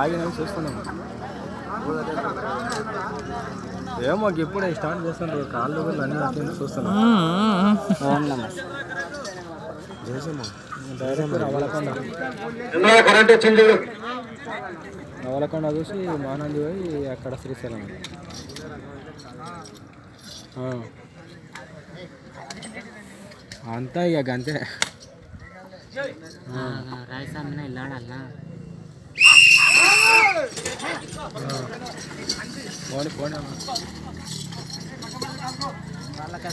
ఆగిన చూస్తున్నాం. ఏమో ఇప్పుడే స్టార్ట్ చేస్తుండ్రు. కాళ్ళు కూడా అన్ని అట్లనే చూస్తున్నాం. చేసామా. డైరెక్ట్ రవలకొండ కరెంట్ వచ్చింది? రవలకొండ చూసి మానంది పోయి అక్కడ శ్రీశైలం. అంతా ఇక అంతే రాయసామిన ఇల్లాడల్లా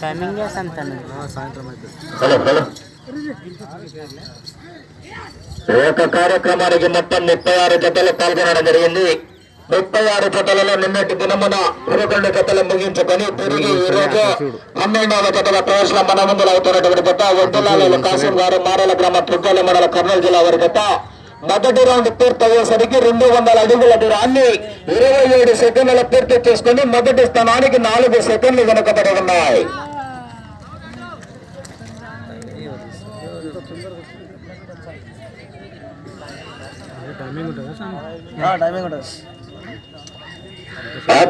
టైమింగ్ సాయంత్రం యొక్క కార్యక్రమానికి మొత్తం ముప్పై ఆరు జతలు పాల్గొనడం జరిగింది. ముప్పై ఆరు జతలలో నిన్నటి దినమున పదకొండు జతలు ముగించుకొని తిరిగి ఈ రోజు పన్నెండవ జతల ప్రవేశం మన ముందులు అవుతున్నటువంటి జత ఒడ్డులాల కాసిం గారు మారల గ్రామ తుగ్గల మండల కర్నూలు జిల్లా వారి జత. మొదటి రౌండ్ పూర్తయ్యేసరికి రెండు వందల అడుగుల దూరాన్ని ఇరవై ఏడు సెకండ్ల పూర్తి చేసుకుని మొదటి స్థానానికి నాలుగు సెకండ్లు వెనుకబడి ఉన్నాయి.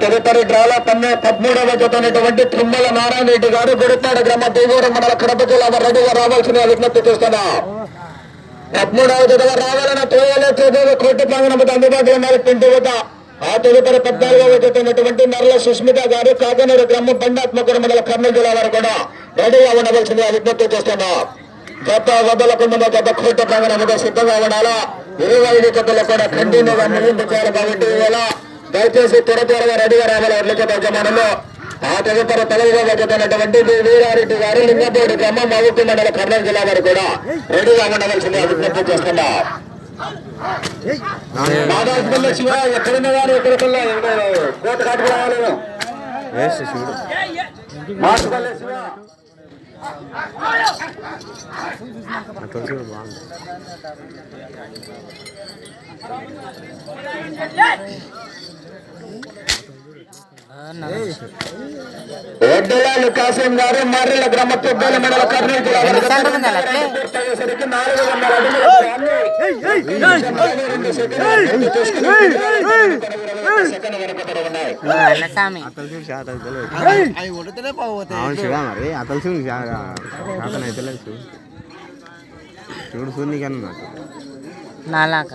తదుపరి డ్రాలో పన్నె పదమూడవ జతనటువంటి తుమ్మల నారాయణ రెడ్డి గారు గుడిపాడ గ్రామ దేవూరం మండల కడప జిల్లా వారు రెడీగా రావాల్సిన విజ్ఞప్తి చేస్తున్నా పదమూడవ జతగా రావాలన్న తోయలే చేసేది కోటి అందుబాటులో ఉన్నారు పిండి వద్ద ఆ తదుపరి పద్నాలుగవ జతనటువంటి నర్ల సుస్మిత గారు కాకనూరు గ్రామం బండాత్మకూరు మండల కర్నూలు జిల్లా వారు కూడా రెడీగా ఉండవలసిందిగా విజ్ఞప్తి చేస్తున్నా. గత వదలకుండా గత కోట ప్రాంగణంగా సిద్ధంగా ఉండాలా? ఇరవై ఐదు జతలు కూడా కంటిన్యూగా ముగింపు చేయాలి కాబట్టి ఇవాళ దయచేసి త్వర త్వరగా రెడీగా రావాలి. ఎడ్ల యజమానులు ఆ తదుపరి తలవిగా జతనటువంటి వీరారెడ్డి గారు లింగపూడి గ్రామం మహబూబ్ మండల కర్నూలు జిల్లా వారు కూడా రెడీగా ఉండవలసిందిగా విజ్ఞప్తి చేస్తున్నా. మాదాసుపల్లి శివ ఎక్కడున్న వారు ఎక్కడికల్లా కోట కాటుకు రావాలి వేస్ట్ శివ. బాగుంది ఒడ్డలాలు కాసిం గారు మర్రెల గ్రామ పెద్దల మండల కర్నూలు జిల్లా? పూర్తయ్యేసరికి నాలుగు వందల చూడు చూడు సూర్యకన్నా నాకు. నాలాక